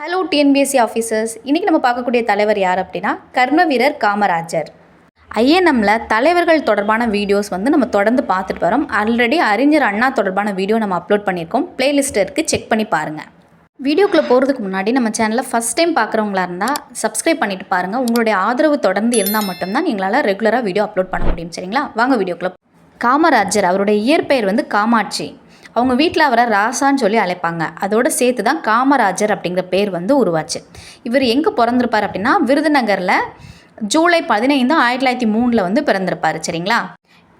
Hello TNPSC officers இன்றைக்கி நம்ம பார்க்கக்கூடிய தலைவர் யார் அப்படின்னா கர்ம வீரர் காமராஜர் ஐஎன்எம்மில் தலைவர்கள் தொடர்பான வீடியோஸ் வந்து நம்ம தொடர்ந்து பார்த்துட்டு வரோம். ஆல்ரெடி அறிஞர் அண்ணா தொடர்பான வீடியோ நம்ம அப்லோட் பண்ணியிருக்கோம். பிளேலிஸ்ட் இருக்குது செக் பண்ணி பாருங்கள் வீடியோக்குள்ளே போகிறதுக்கு முன்னாடி நம்ம சேனலை ஃபஸ்ட் டைம் பார்க்குறவங்களா இருந்தால் சப்ஸ்கிரைப் பண்ணிட்டு பாருங்கள் உங்களுடைய ஆதரவு தொடர்ந்து இருந்தால் மட்டும்தான் எங்களால் ரெகுலராக வீடியோ அப்லோட் பண்ண முடியும் சரிங்களா? வாங்க வீடியோக்குள்ளே காமராஜர் அவருடைய இயற்பெயர் வந்து காமாட்சி. அவங்க வீட்டில் அவரை ராசான்னு சொல்லி அழைப்பாங்க. அதோடு சேர்த்து தான் காமராஜர் அப்படிங்கிற பேர் வந்து உருவாச்சு. இவர் எங்கே பிறந்திருப்பார் அப்படின்னா விருதுநகரில் ஜூலை பதினைந்து ஆயிரத்தி தொள்ளாயிரத்தி மூணில் வந்து பிறந்திருப்பார் சரிங்களா?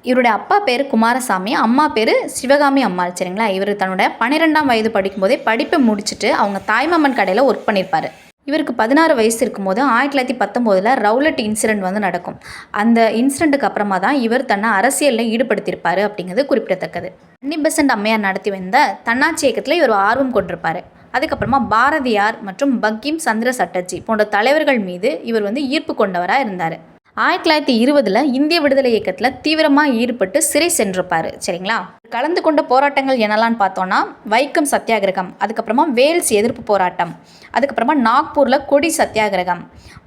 இவருடைய அப்பா பேர் குமாரசாமி அம்மா பேர் சிவகாமி அம்மாள் சரிங்களா? இவர் தன்னோட பன்னிரெண்டாம் வயது படிக்கும்போதே படிப்பை முடிச்சுட்டு அவங்க தாய்மாமன் கடையில் ஒர்க் பண்ணியிருப்பார் இவருக்கு பதினாறு வயசு இருக்கும்போது ஆயிரத்தி தொள்ளாயிரத்தி பத்தொம்போதில் ரவுலட் இன்சிடென்ட் வந்து நடக்கும். அந்த இன்சிடெண்ட்டுக்கு அப்புறமா தான் இவர் தன்னை அரசியலில் ஈடுபடுத்தியிருப்பார் அப்படிங்கிறது குறிப்பிடத்தக்கது. அன்னி பெசன்ட் அம்மையார் நடத்தி வந்த தன்னாட்சி இயக்கத்தில் இவர் ஆர்வம் கொண்டிருப்பார். அதுக்கப்புறமா பாரதியார் மற்றும் பங்கிம் சந்திர சட்டர்ஜி போன்ற தலைவர்கள் மீது இவர் வந்து ஈர்ப்பு கொண்டவராக இருந்தார். ஆயிரத்தி தொள்ளாயிரத்தி இருபதில் இந்திய விடுதலை இயக்கத்தில் தீவிரமாக ஈடுபட்டு சிறை சென்றிருப்பார் சரிங்களா? கலந்து கொண்ட போராட்டங்கள் என்னெல்லாம் பார்த்தோன்னா வைக்கம் சத்தியாகிரகம் அதுக்கப்புறமா வேல்ஸ் எதிர்ப்பு போராட்டம் அதுக்கப்புறமா நாக்பூரில் கொடி சத்தியாகிரகம்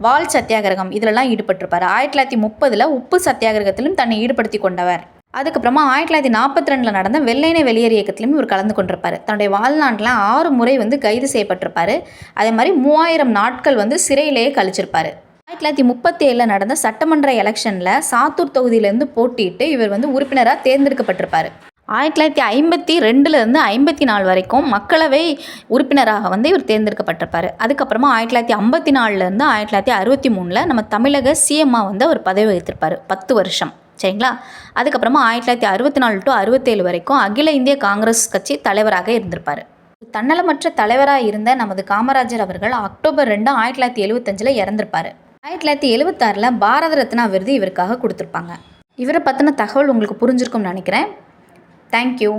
வால் சத்தியாகிரகம் இதிலெல்லாம் ஈடுபட்டிருப்பார். ஆயிரத்தி தொள்ளாயிரத்தி முப்பதில் உப்பு சத்தியாகிரகத்திலும் தன்னை ஈடுபடுத்தி கொண்டவர். அதுக்கப்புறமா ஆயிரத்தி தொள்ளாயிரத்தி நாற்பத்தி ரெண்டில் நடந்த வெள்ளையனை வெளியேறு இயக்கத்திலும் இவர் கலந்து கொண்டிருப்பார். தன்னுடைய வாழ்நாட்டில் ஆறு முறை வந்து கைது செய்யப்பட்டிருப்பார். அதே மாதிரி மூவாயிரம் நாட்கள் வந்து சிறையிலேயே கழிச்சிருப்பார். தொள்ளாயிரத்தி முப்பத்தி ஏழில் நடந்த சட்டமன்ற எலெக்ஷனில் சாத்தூர் தொகுதியிலேருந்து போட்டியிட்டு இவர் வந்து உறுப்பினராக தேர்ந்தெடுக்கப்பட்டிருப்பார். ஆயிரத்தி தொள்ளாயிரத்தி ஐம்பத்தி ரெண்டுலேருந்து ஐம்பத்தி நாலு வரைக்கும் மக்களவை உறுப்பினராக வந்து இவர் தேர்ந்தெடுக்கப்பட்டிருப்பார். அதுக்கப்புறமா ஆயிரத்தி தொள்ளாயிரத்தி ஐம்பத்தி நாலுலேருந்து ஆயிரத்தி தொள்ளாயிரத்தி அறுபத்தி மூணில் நம்ம தமிழக சிஎம்மா வந்து அவர் பதவி வகித்திருப்பார். பத்து வருஷம். சரிங்களா? அதுக்கப்புறமா ஆயிரத்தி தொள்ளாயிரத்தி அறுபத்தி நாலு டு அறுபத்தேழு வரைக்கும் அகில இந்திய காங்கிரஸ் கட்சி தலைவராக இருந்திருப்பார். தன்னலமற்ற தலைவராக இருந்த நமது காமராஜர் அவர்கள் அக்டோபர் ரெண்டு ஆயிரத்தி தொள்ளாயிரத்தி எழுபத்தஞ்சில் இறந்திருப்பார். ஆயிரத்தி தொள்ளாயிரத்தி எழுபத்தாறில் பாரத ரத்னா விருது இவருக்காக கொடுத்துருப்பாங்க. இவரை பற்றின தகவல் உங்களுக்கு புரிஞ்சிருக்கும்னு நினைக்கிறேன். தேங்க்யூ